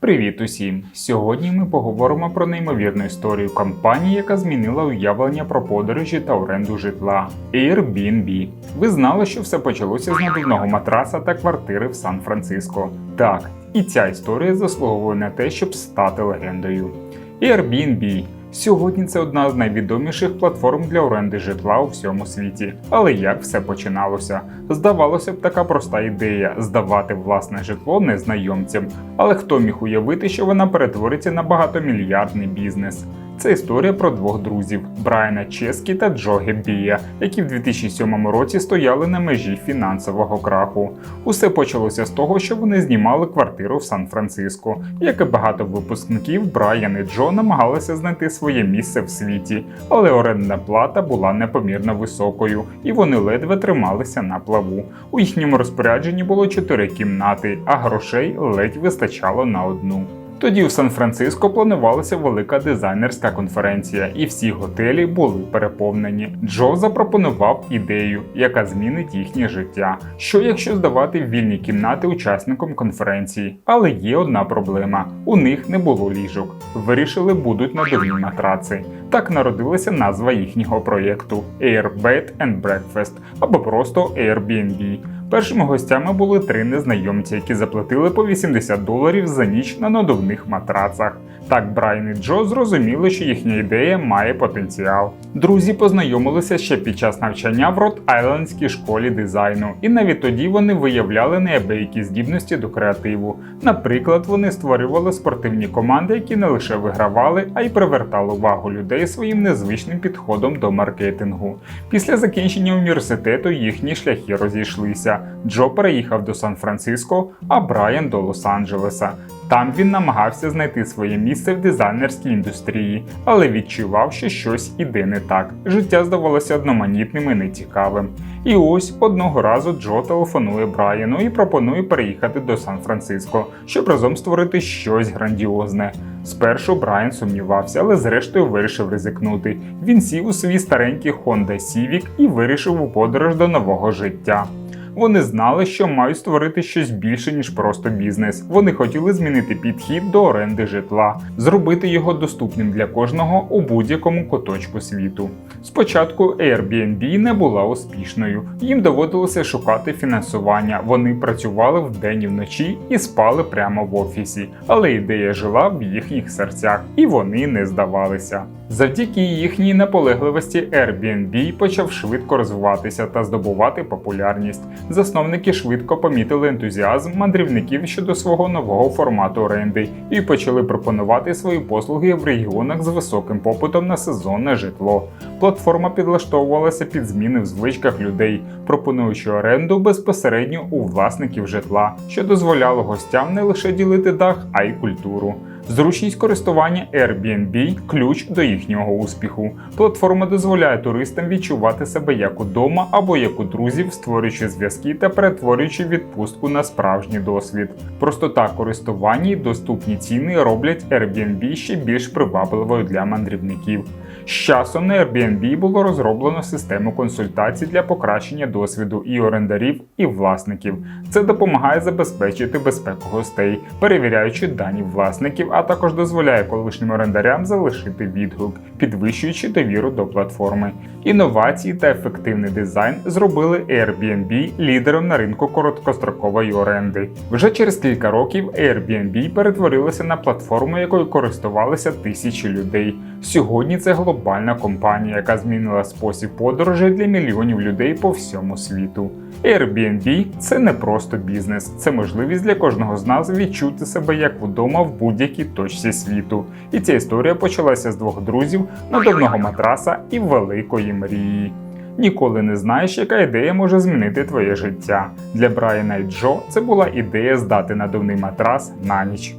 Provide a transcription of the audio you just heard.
Привіт усім! Сьогодні ми поговоримо про неймовірну історію компанії, яка змінила уявлення про подорожі та оренду житла Airbnb. Ви знали, що все почалося з надувного матраса та квартири в Сан-Франциско. Так, і ця історія заслуговує на те, щоб стати легендою. Airbnb Сьогодні це одна з найвідоміших платформ для оренди житла у всьому світі. Але як все починалося? Здавалося б, така проста ідея здавати власне житло незнайомцям. Але хто міг уявити, що вона перетвориться на багатомільярдний бізнес? Це історія про двох друзів Брайана Ческі та Джо Геббія, які в 2007 році стояли на межі фінансового краху. Усе почалося з того, що вони знімали квартиру в Сан-Франциско. Як і багато випускників, Брайан і Джо намагалися знайти своє місце в світі, але орендна плата була непомірно високою, і вони ледве трималися на плаву. У їхньому розпорядженні було чотири кімнати, а грошей ледь вистачало на одну. Тоді у Сан-Франциско планувалася велика дизайнерська конференція, і всі готелі були переповнені. Джо запропонував ідею, яка змінить їхнє життя. Що якщо здавати вільні кімнати учасникам конференції? Але є одна проблема: у них не було ліжок. Вирішили будуть надувні матраци. Так народилася назва їхнього проєкту Air Bed and Breakfast або просто Airbnb. Першими гостями були три незнайомці, які заплатили по 80 доларів за ніч на надувних матрацах. Так Брайан і Джо зрозуміли, що їхня ідея має потенціал. Друзі познайомилися ще під час навчання в Рот-Айлендській школі дизайну, і навіть тоді вони виявляли неабиякі здібності до креативу. Наприклад, вони створювали спортивні команди, які не лише вигравали, а й привертали увагу людей своїм незвичним підходом до маркетингу. Після закінчення університету їхні шляхи розійшлися. Джо переїхав до Сан-Франциско, а Брайан до Лос-Анджелеса. Там він намагався знайти своє місце в дизайнерській індустрії, але відчував, що щось іде не так. Життя здавалося одноманітним і нецікавим. І ось одного разу Джо телефонує Брайану і пропонує переїхати до Сан-Франциско, щоб разом створити щось грандіозне. Спершу Брайан сумнівався, але зрештою вирішив ризикнути. Він сів у свій старенький Honda Civic і вирішив у подорож до нового життя. Вони знали, що мають створити щось більше, ніж просто бізнес. Вони хотіли змінити підхід до оренди житла, зробити його доступним для кожного у будь-якому куточку світу. Спочатку Airbnb не була успішною, їм доводилося шукати фінансування. Вони працювали вдень і вночі і спали прямо в офісі, але ідея жила в їхніх серцях, і вони не здавалися. Завдяки їхній наполегливості Airbnb почав швидко розвиватися та здобувати популярність. Засновники швидко помітили ентузіазм мандрівників щодо свого нового формату оренди і почали пропонувати свої послуги в регіонах з високим попитом на сезонне житло. Платформа підлаштовувалася під зміни в звичках людей, пропонуючи оренду безпосередньо у власників житла, що дозволяло гостям не лише ділити дах, а й культуру. Зручність користування Airbnb – ключ до їхнього успіху. Платформа дозволяє туристам відчувати себе як удома або як у друзів, створюючи зв'язки та перетворюючи відпустку на справжній досвід. Простота користування і доступні ціни роблять Airbnb ще більш привабливою для мандрівників. З часом на Airbnb було розроблено систему консультацій для покращення досвіду і орендарів, і власників. Це допомагає забезпечити безпеку гостей, перевіряючи дані власників, а також дозволяє колишнім орендарям залишити відгук, підвищуючи довіру до платформи. Інновації та ефективний дизайн зробили Airbnb лідером на ринку короткострокової оренди. Вже через кілька років Airbnb перетворилася на платформу, якою користувалися тисячі людей. Сьогодні це глобальна компанія, яка змінила спосіб подорожей для мільйонів людей по всьому світу. Airbnb – це не просто бізнес, це можливість для кожного з нас відчути себе як вдома в будь-якій точці світу. І ця історія почалася з двох друзів, надувного матраса і великої мрії. Ніколи не знаєш, яка ідея може змінити твоє життя. Для Брайана і Джо це була ідея здати надувний матрас на ніч.